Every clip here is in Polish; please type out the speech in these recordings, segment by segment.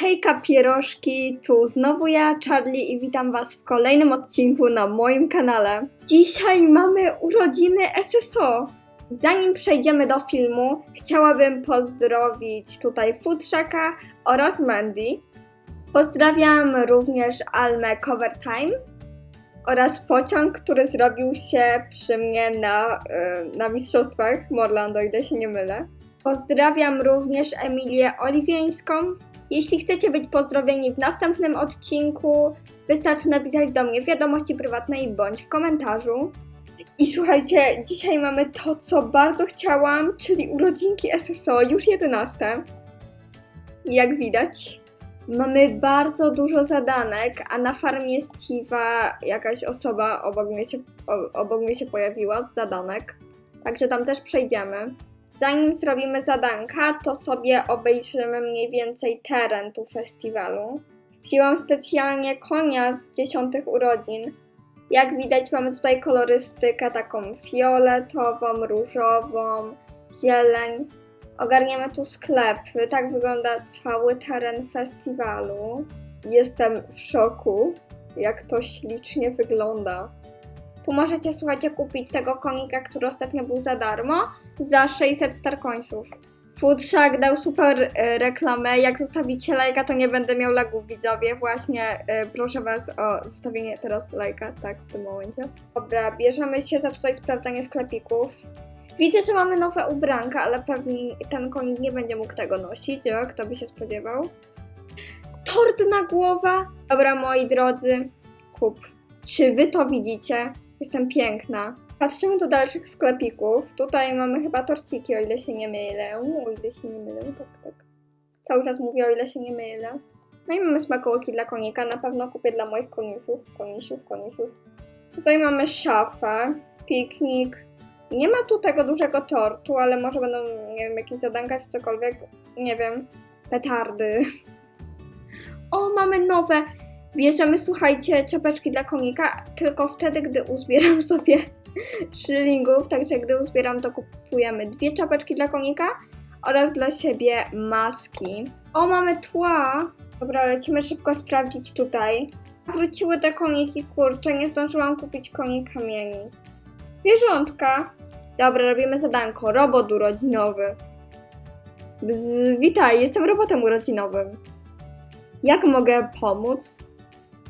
Hejka pierożki, tu znowu ja, Charlie i witam Was w kolejnym odcinku na moim kanale. Dzisiaj mamy urodziny SSO. Zanim przejdziemy do filmu, chciałabym pozdrowić tutaj Futrzaka oraz Mandy. Pozdrawiam również Almę Cover Time oraz pociąg, który zrobił się przy mnie na, y, na mistrzostwach Morlando, ile się nie mylę. Pozdrawiam również Emilię Oliwieńską. Jeśli chcecie być pozdrowieni w następnym odcinku, wystarczy napisać do mnie w wiadomości prywatnej bądź w komentarzu. I słuchajcie, dzisiaj mamy to, co bardzo chciałam, czyli urodzinki SSO, już 11. Jak widać, mamy bardzo dużo zadanek, a na farmie Steve'a jakaś osoba obok mnie, się, obok mnie się pojawiła z zadanek. Także tam też przejdziemy. Zanim zrobimy zadanka, to sobie obejrzymy mniej więcej teren tu festiwalu. Wzięłam specjalnie konia z dziesiątych urodzin. Jak widać, mamy tutaj kolorystykę taką fioletową, różową, zieleń. Ogarniemy tu sklepy. Tak wygląda cały teren festiwalu. Jestem w szoku, jak to ślicznie wygląda. Tu możecie, słuchajcie, kupić tego konika, który ostatnio był za darmo, za 600 starcoinsów. Foodshack dał super e, reklamę. Jak zostawicie lajka, to nie będę miał lagów, widzowie. Właśnie e, proszę Was o zostawienie teraz lajka, tak, w tym momencie. Dobra, bierzemy się za tutaj sprawdzanie sklepików. Widzę, że mamy nowe ubranka, ale pewnie ten konik nie będzie mógł tego nosić, o, kto by się spodziewał. Tort na głowę! Dobra, moi drodzy, kup. Czy wy to widzicie? Jestem piękna. Patrzymy do dalszych sklepików. Tutaj mamy chyba torciki, o ile się nie mylę. O ile się nie mylę, tak, tak. Cały czas mówię, o ile się nie mylę. No i mamy smakołyki dla konika. Na pewno kupię dla moich koniuszów, konisiów, konisiów. Tutaj mamy szafę, piknik. Nie ma tu tego dużego tortu, ale może będą, nie wiem, jakieś zadanka czy cokolwiek. Nie wiem. Petardy. O, mamy nowe. Bierzemy, słuchajcie, czapeczki dla konika, tylko wtedy, gdy uzbieram sobie szylingów. Także gdy uzbieram, to kupujemy dwie czapeczki dla konika oraz dla siebie maski. O, mamy tła. Dobra, lecimy szybko sprawdzić tutaj. Wróciły te koniki, kurczę, nie zdążyłam kupić koni kamieni. Zwierzątka. Dobra, robimy zadanko. Robot urodzinowy. Bzz, witaj, jestem robotem urodzinowym. Jak mogę pomóc?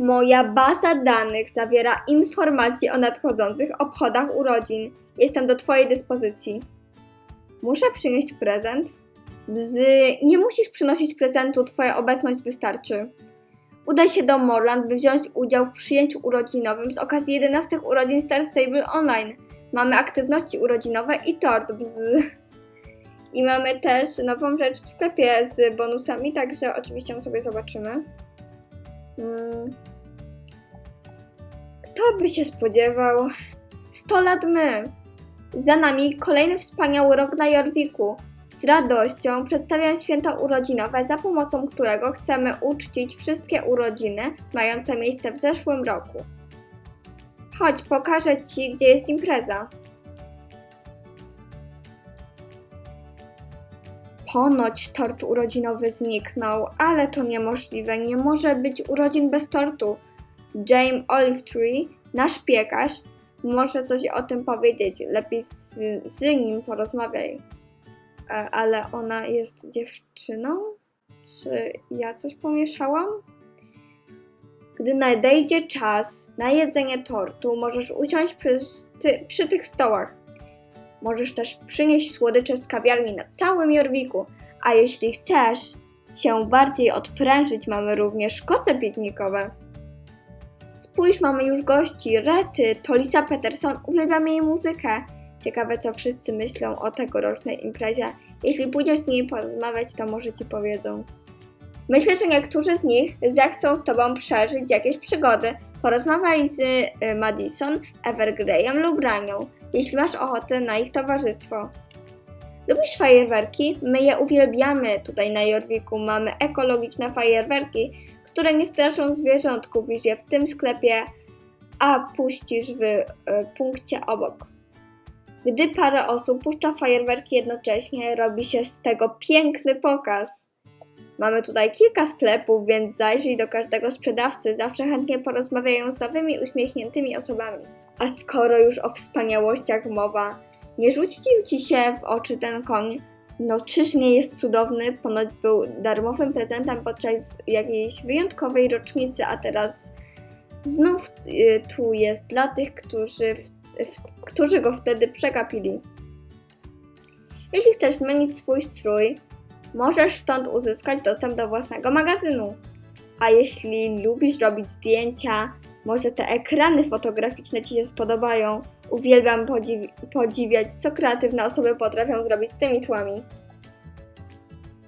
Moja baza danych zawiera informacje o nadchodzących obchodach urodzin. Jestem do Twojej dyspozycji. Muszę przynieść prezent? Bzy, nie musisz przynosić prezentu, Twoja obecność wystarczy. Udaj się do Morland, by wziąć udział w przyjęciu urodzinowym z okazji 11 urodzin Star Stable Online. Mamy aktywności urodzinowe i tort. Bzy. I mamy też nową rzecz w sklepie z bonusami, także oczywiście ją sobie zobaczymy. Mm. Kto by się spodziewał? 100 lat my. Za nami kolejny wspaniały rok na Jorwiku. Z radością przedstawiam święto urodzinowe, za pomocą którego chcemy uczcić wszystkie urodziny mające miejsce w zeszłym roku. Chodź, pokażę Ci, gdzie jest impreza. Ponoć tort urodzinowy zniknął, ale to niemożliwe. Nie może być urodzin bez tortu. James Olivetree, nasz piekarz, może coś o tym powiedzieć. Lepiej z, z nim porozmawiaj. E, ale ona jest dziewczyną? Czy ja coś pomieszałam? Gdy nadejdzie czas na jedzenie tortu, możesz usiąść przy, ty, przy tych stołach. Możesz też przynieść słodycze z kawiarni na całym Jorwiku, a jeśli chcesz się bardziej odprężyć, mamy również koce piknikowe. Spójrz, mamy już gości. Rety, to Lisa Peterson, uwielbiam jej muzykę. Ciekawe, co wszyscy myślą o tegorocznej imprezie. Jeśli pójdziesz z nimi porozmawiać, to może ci powiedzą. Myślę, że niektórzy z nich zechcą z tobą przeżyć jakieś przygody. Porozmawiaj z y, Madison, Evergreyem lub Ranią, jeśli masz ochotę na ich towarzystwo. Lubisz fajerwerki? My je uwielbiamy tutaj na Jorwiku. Mamy ekologiczne fajerwerki, które nie straszą zwierząt. Kupisz je w tym sklepie, a puścisz w y, punkcie obok. Gdy parę osób puszcza fajerwerki jednocześnie, robi się z tego piękny pokaz. Mamy tutaj kilka sklepów, więc zajrzyj do każdego sprzedawcy, zawsze chętnie porozmawiają z nowymi, uśmiechniętymi osobami. A skoro już o wspaniałościach mowa, nie rzucił ci się w oczy ten koń? No czyż nie jest cudowny? Ponoć był darmowym prezentem podczas jakiejś wyjątkowej rocznicy, a teraz znów y, tu jest dla tych, którzy, w, w, którzy go wtedy przegapili. Jeśli chcesz zmienić swój strój, możesz stąd uzyskać dostęp do własnego magazynu. A jeśli lubisz robić zdjęcia, może te ekrany fotograficzne Ci się spodobają. Uwielbiam podziw- podziwiać, co kreatywne osoby potrafią zrobić z tymi tłami.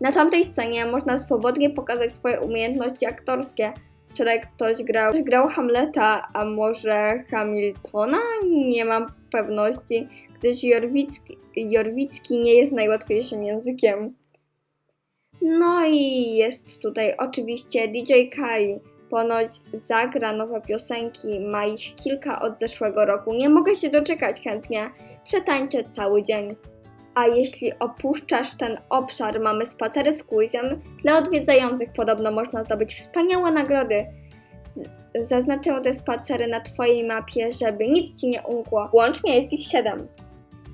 Na tamtej scenie można swobodnie pokazać swoje umiejętności aktorskie. Wczoraj ktoś grał, grał Hamleta, a może Hamiltona? Nie mam pewności, gdyż Jorwicki, Jorwicki nie jest najłatwiejszym językiem. No i jest tutaj oczywiście DJ Kai. Ponoć zagra nowe piosenki, ma ich kilka od zeszłego roku. Nie mogę się doczekać chętnie. Przetańczę cały dzień. A jeśli opuszczasz ten obszar, mamy spacery z quizem. Dla odwiedzających podobno można zdobyć wspaniałe nagrody. Zaznaczę te spacery na Twojej mapie, żeby nic Ci nie umkło. Łącznie jest ich 7.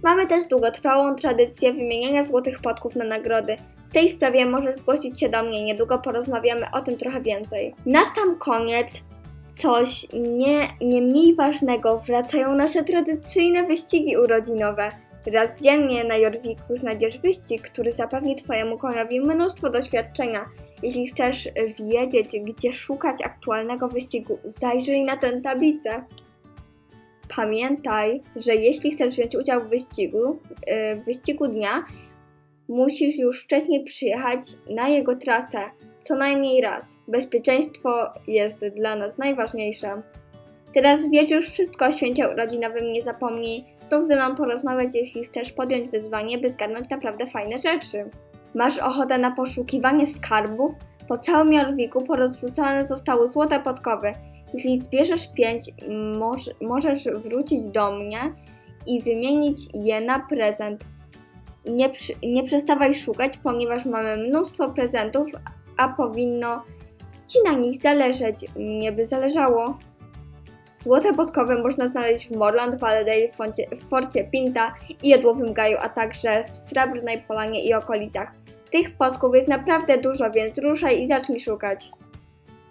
Mamy też długotrwałą tradycję wymieniania złotych podków na nagrody. W tej sprawie możesz zgłosić się do mnie, niedługo porozmawiamy o tym trochę więcej. Na sam koniec coś nie, nie mniej ważnego, wracają nasze tradycyjne wyścigi urodzinowe. Raz dziennie na Jorwiku znajdziesz wyścig, który zapewni Twojemu koniowi mnóstwo doświadczenia. Jeśli chcesz wiedzieć, gdzie szukać aktualnego wyścigu, zajrzyj na tę tablicę. Pamiętaj, że jeśli chcesz wziąć udział w wyścigu, yy, w wyścigu dnia, musisz już wcześniej przyjechać na jego trasę co najmniej raz. Bezpieczeństwo jest dla nas najważniejsze. Teraz wiesz już wszystko o święcie urodzinowym, nie zapomnij znów ze mną porozmawiać, jeśli chcesz podjąć wyzwanie, by zgarnąć naprawdę fajne rzeczy. Masz ochotę na poszukiwanie skarbów? Po całym Jorwiku porozrzucane zostały złote podkowy. Jeśli zbierzesz pięć, moż, możesz wrócić do mnie i wymienić je na prezent. Nie, nie przestawaj szukać, ponieważ mamy mnóstwo prezentów, a powinno ci na nich zależeć. Mnie by zależało. Złote podkowy można znaleźć w Morland foncie, w Forcie Pinta i Jodłowym Gaju, a także w Srebrnej Polanie i okolicach. Tych podków jest naprawdę dużo, więc ruszaj i zacznij szukać.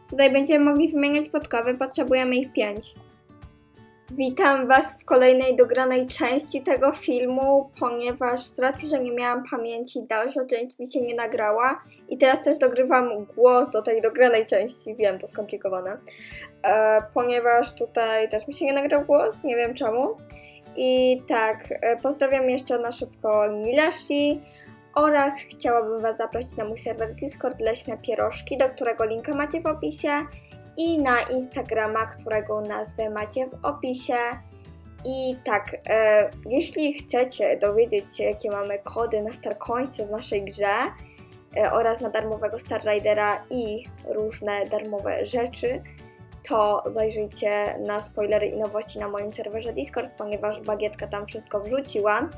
Tutaj będziemy mogli wymieniać podkowy, potrzebujemy ich pięć. Witam Was w kolejnej dogranej części tego filmu, ponieważ z racji, że nie miałam pamięci, dalsza część mi się nie nagrała i teraz też dogrywam głos do tej dogranej części, wiem, to skomplikowane, e, ponieważ tutaj też mi się nie nagrał głos, nie wiem czemu. I tak, e, pozdrawiam jeszcze na szybko Nilashi oraz chciałabym Was zaprosić na mój serwer Discord Leśne Pierożki, do którego linka macie w opisie i na Instagrama, którego nazwę macie w opisie. I tak, e, jeśli chcecie dowiedzieć się, jakie mamy kody na Starcoinsy w naszej grze e, oraz na darmowego Star Ridera i różne darmowe rzeczy, to zajrzyjcie na spoilery i nowości na moim serwerze Discord, ponieważ bagietka tam wszystko wrzuciła.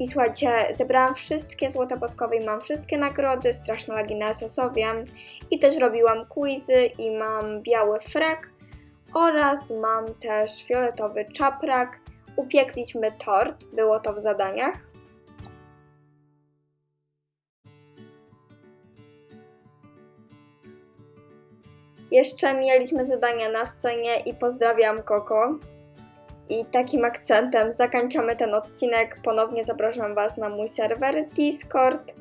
I słuchajcie, zebrałam wszystkie złote podkowy i mam wszystkie nagrody, straszne lagi na SS-owie. I też robiłam quizy i mam biały frak oraz mam też fioletowy czaprak. Upiekliśmy tort, było to w zadaniach. Jeszcze mieliśmy zadania na scenie i pozdrawiam Koko. I takim akcentem zakończamy ten odcinek. Ponownie zapraszam Was na mój serwer Discord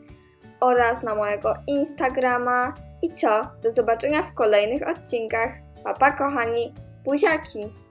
oraz na mojego Instagrama. I co? Do zobaczenia w kolejnych odcinkach. Pa, pa kochani, buziaki!